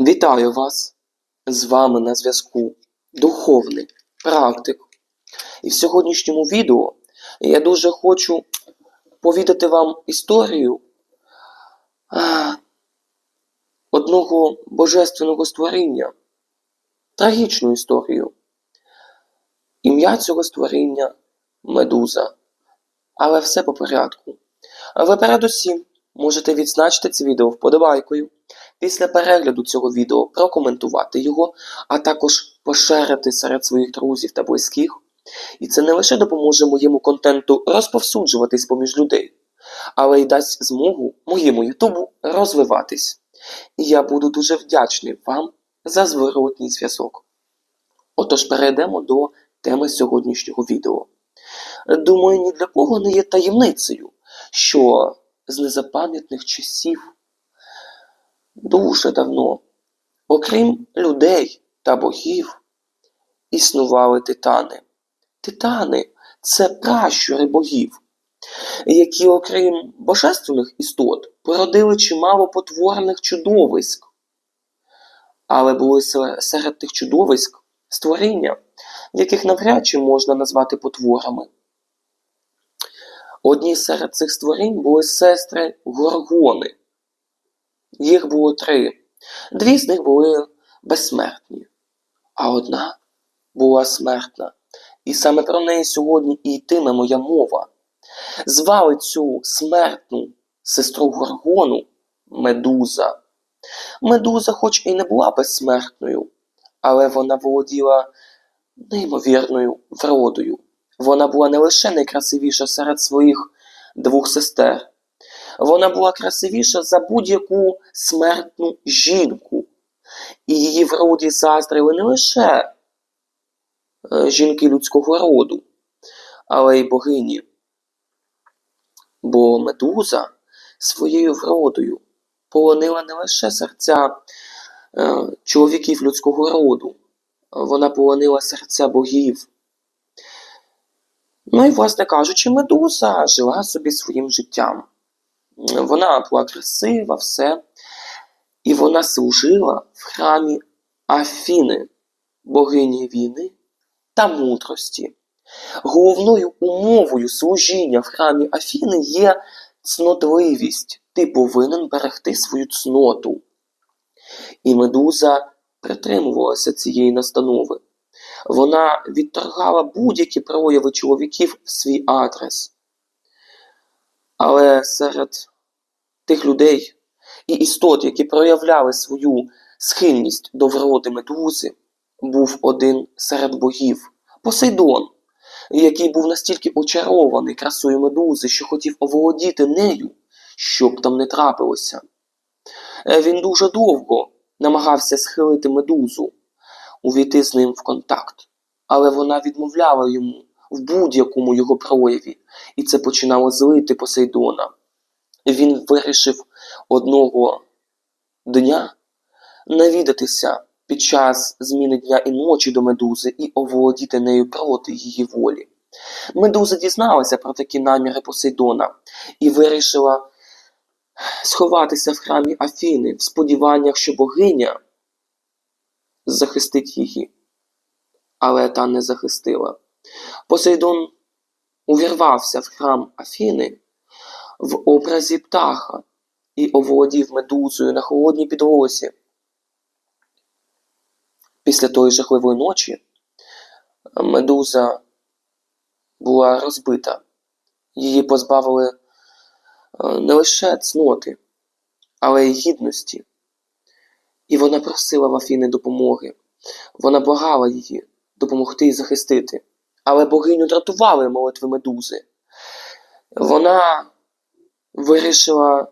Вітаю вас! З вами на зв'язку Духовний практик. І в сьогоднішньому відео я дуже хочу повідати вам історію одного божественного створіння, трагічну історію. Ім'я цього створіння Медуза. Але все по порядку. Ви передусім можете відзначити це відео вподобайкою. Після перегляду цього відео прокоментувати його, а також поширити серед своїх друзів та близьких. І це не лише допоможе моєму контенту розповсюджуватись поміж людей, але й дасть змогу моєму Ютубу розвиватись. І я буду дуже вдячний вам за зворотній зв'язок. Отож перейдемо до теми сьогоднішнього відео. Думаю, ні для кого не є таємницею, що з незапам'ятних часів дуже давно, окрім людей та богів, існували титани. Титани це пращури богів, які, окрім божественних істот, породили чимало потворних чудовиськ. Але були серед тих чудовиськ створіння, яких навряд чи можна назвати потворами. Одні серед цих створінь були сестри Горгони. Їх було три. Дві з них були безсмертні, а одна була смертна. І саме про неї сьогодні і йтиме моя мова. Звали цю смертну сестру Горгону Медуза. Медуза, хоч і не була безсмертною, але вона володіла неймовірною вродою. Вона була не лише найкрасивіша серед своїх двох сестер, вона була красивіша за будь-яку смертну жінку. І її вроді заздрили не лише е, жінки людського роду, але й богині. Бо медуза своєю вродою полонила не лише серця е, чоловіків людського роду, вона полонила серця богів. Ну і, власне кажучи, медуза жила собі своїм життям. Вона була красива, все. І вона служила в храмі Афіни, богині війни та мудрості. Головною умовою служіння в храмі Афіни є цнотливість. Ти повинен берегти свою цноту. І медуза притримувалася цієї настанови. Вона відторгала будь-які прояви чоловіків в свій адрес. Але серед тих людей і істот, які проявляли свою схильність до вроди медузи, був один серед богів Посейдон, який був настільки очарований красою медузи, що хотів оволодіти нею, щоб там не трапилося. Е, Він дуже довго намагався схилити медузу, увійти з ним в контакт, але вона відмовляла йому в будь-якому його прояві, і це починало злити Посейдона. Він вирішив одного дня навідатися під час зміни дня і ночі до медузи і оволодіти нею проти її волі. Медуза дізналася про такі наміри Посейдона і вирішила сховатися в храмі Афіни в сподіваннях, що богиня захистить її. Але та не захистила. Посейдон увірвався в храм Афіни в образі птаха і оволодів медузою на холодній підлозі. Після тої жахливої ночі медуза була розбита. Її позбавили е, не лише цноти, але й гідності. І вона просила в Афіни допомоги. Вона благала її допомогти і захистити. Але богиню дратували молитви медузи. Вона вирішила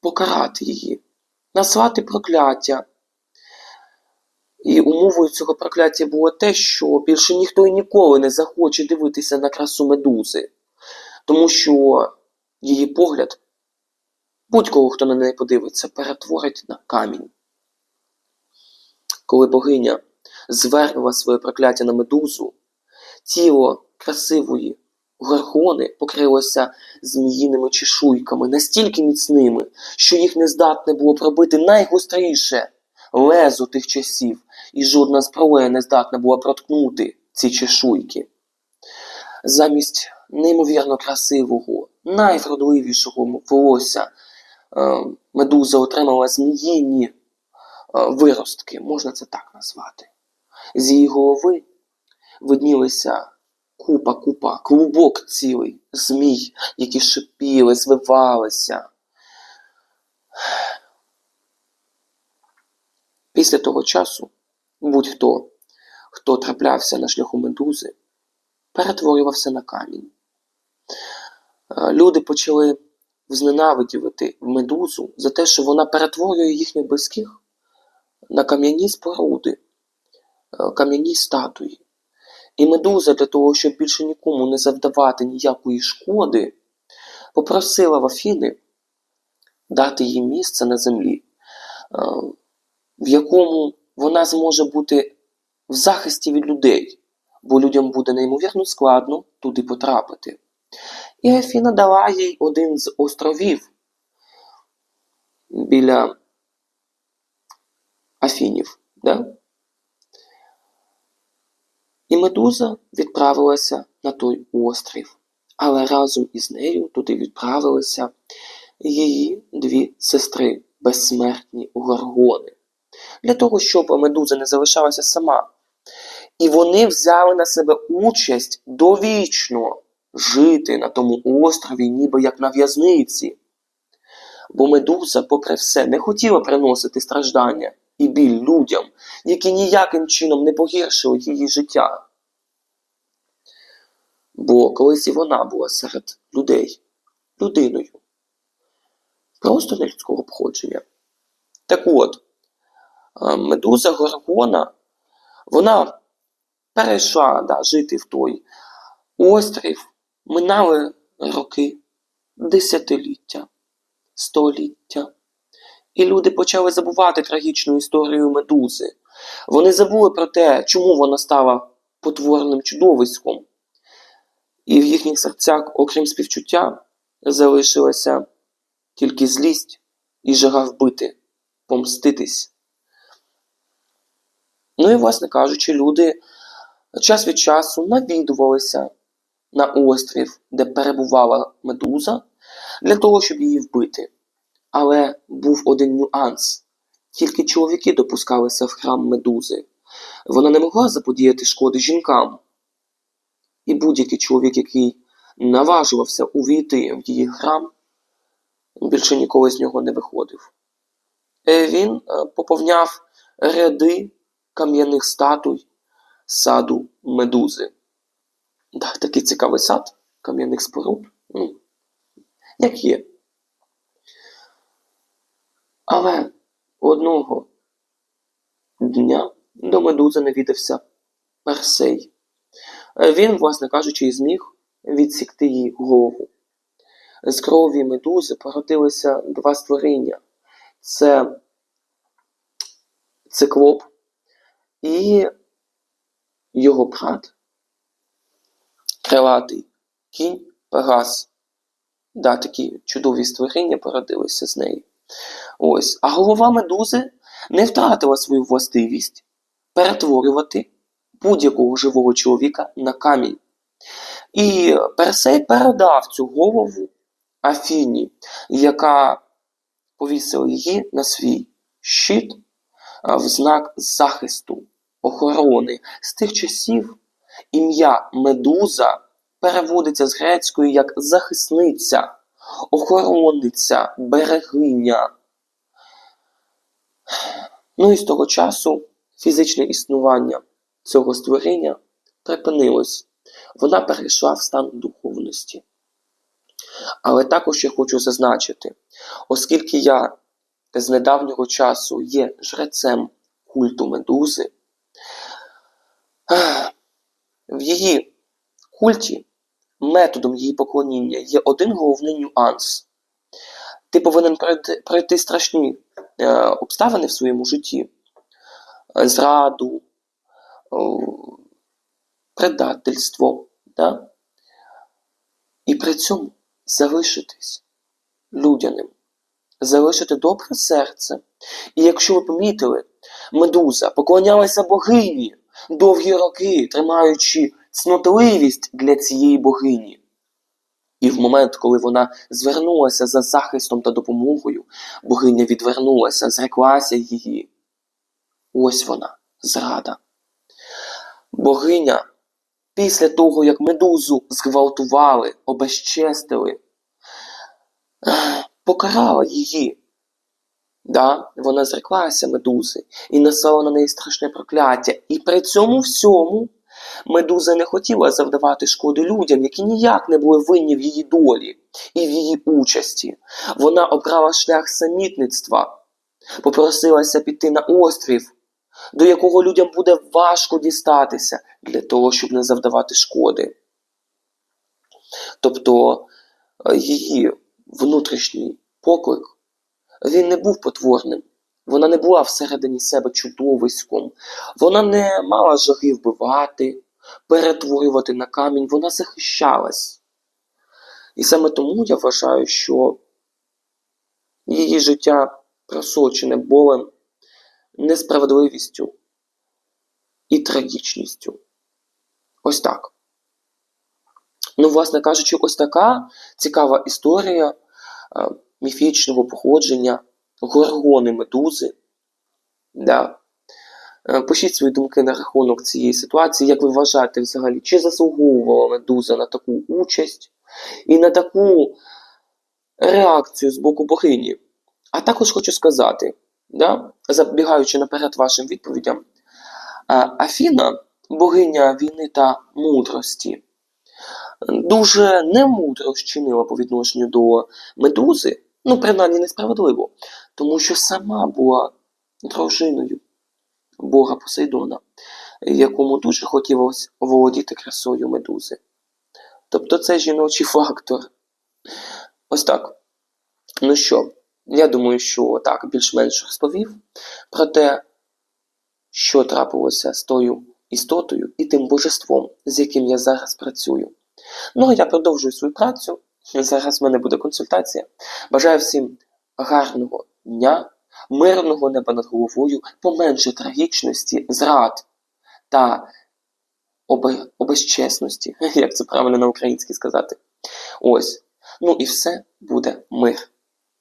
покарати її, наслати прокляття. І умовою цього прокляття було те, що більше ніхто і ніколи не захоче дивитися на красу медузи, тому що її погляд, будь-кого, хто на неї подивиться, перетворить на камінь. Коли богиня звернула своє прокляття на медузу, тіло красивої горгони покрилося зміїними чешуйками, настільки міцними, що їх не здатне було пробити найгостріше лезо тих часів, і жодна зброя не здатна була проткнути ці чешуйки. Замість неймовірно красивого, найвродливішого волосся е, медуза отримала зміїні е, виростки, можна це так назвати. З її голови виднілися купа, купа, клубок цілий змій, які шипіли, звивалися. Після того часу будь-хто, хто траплявся на шляху медузи, перетворювався на камінь. Е, Люди почали зненавидіти медузу за те, що вона перетворює їхніх близьких на кам'яні споруди, е, кам'яні статуї. І медуза для того, щоб більше нікому не завдавати ніякої шкоди, попросила в Афіни дати їй місце на землі, е, в якому вона зможе бути в захисті від людей, бо людям буде неймовірно складно туди потрапити. І Афіна дала їй один з островів біля Афінів. Да? І медуза відправилася на той острів, але разом із нею туди відправилися її дві сестри, безсмертні горгони, для того, щоб медуза не залишалася сама. І вони взяли на себе участь довічно жити на тому острові, ніби як на в'язниці. Бо медуза, попри все, не хотіла приносити страждання і біль людям, які ніяким чином не погіршили її життя. Бо колись і вона була серед людей, людиною, просто не людського походження. Так от, медуза Горгона, вона перейшла да, жити в той острів, минали роки, десятиліття, століття. І люди почали забувати трагічну історію медузи. Вони забули про те, чому вона стала потворним чудовиськом. І в їхніх серцях, окрім співчуття, залишилася тільки злість і жага вбити, помститись. Ну і, власне кажучи, люди час від часу навідувалися на острів, де перебувала медуза, для того, щоб її вбити. Але був один нюанс: тільки чоловіки допускалися в храм медузи. Вона не могла заподіяти шкоди жінкам. І будь-який чоловік, який наважувався увійти в її храм, більше ніколи з нього не виходив. Е, Він е, поповняв ряди кам'яних статуй саду медузи. Да, такий цікавий сад кам'яних споруд. Як є. Але одного дня до медузи навідався Персей. Він, власне кажучи, і зміг відсікти їй голову. З крові медузи породилися два створіння: це циклоп і його брат, крилатий кінь Пегас. Да, такі чудові створіння породилися з неї. Ось. А голова медузи не втратила свою властивість перетворювати будь-якого живого чоловіка на камінь. І Персей передав цю голову Афіні, яка повісила її на свій щит в знак захисту, охорони. З тих часів ім'я Медуза переводиться з грецької як захисниця, охоронниця, берегиня. Ну і з того часу фізичне існування цього створіння припинилось. Вона перейшла в стан духовності. Але також я хочу зазначити, оскільки я з недавнього часу є жрецем культу медузи, в її культі методом її поклоніння є один головний нюанс. Ти повинен пройти, пройти страшні е, обставини в своєму житті, Е, зраду, о, предательство, да? і при цьому залишитись людяним, залишити добре серце. І якщо ви помітили, Медуза поклонялася богині довгі роки, тримаючи цнотливість для цієї богині. І в момент, коли вона звернулася за захистом та допомогою, богиня відвернулася, зреклася її. Ось вона, зрада. Богиня, після того, як медузу зґвалтували, обезчестили, покарала її. Да, вона зреклася медузи і наслала на неї страшне прокляття. І при цьому всьому медуза не хотіла завдавати шкоди людям, які ніяк не були винні в її долі і в її участі. Вона обрала шлях самітництва, попросилася піти на острів, до якого людям буде важко дістатися для того, щоб не завдавати шкоди. Тобто е, її внутрішній поклик він не був потворним. Вона не була всередині себе чудовиськом. Вона не мала жаги вбивати, перетворювати на камінь. Вона захищалась. І саме тому я вважаю, що її життя просочене болем, несправедливістю і трагічністю. Ось так. Ну, власне кажучи, ось така цікава історія е, міфічного походження горгони медузи. Да. Е, Пишіть свої думки на рахунок цієї ситуації, як ви вважаєте взагалі, чи заслуговувала медуза на таку участь і на таку реакцію з боку богині. А також хочу сказати, да, забігаючи наперед вашим відповідям, Афіна, богиня війни та мудрості, дуже немудро вчинила по відношенню до медузи, ну, принаймні несправедливо, тому що сама була дружиною бога Посейдона, якому дуже хотілося володіти красою медузи. Тобто це жіночий фактор. Ось так. Ну що, я думаю, що так, більш-менш розповів про те, що трапилося з тою істотою і тим божеством, з яким я зараз працюю. Ну, а я продовжую свою працю. Зараз в мене буде консультація. Бажаю всім гарного дня, мирного неба над головою, поменше трагічності, зрад та обе- обезчесності, як це правильно на українській сказати. Ось. Ну і все буде мир.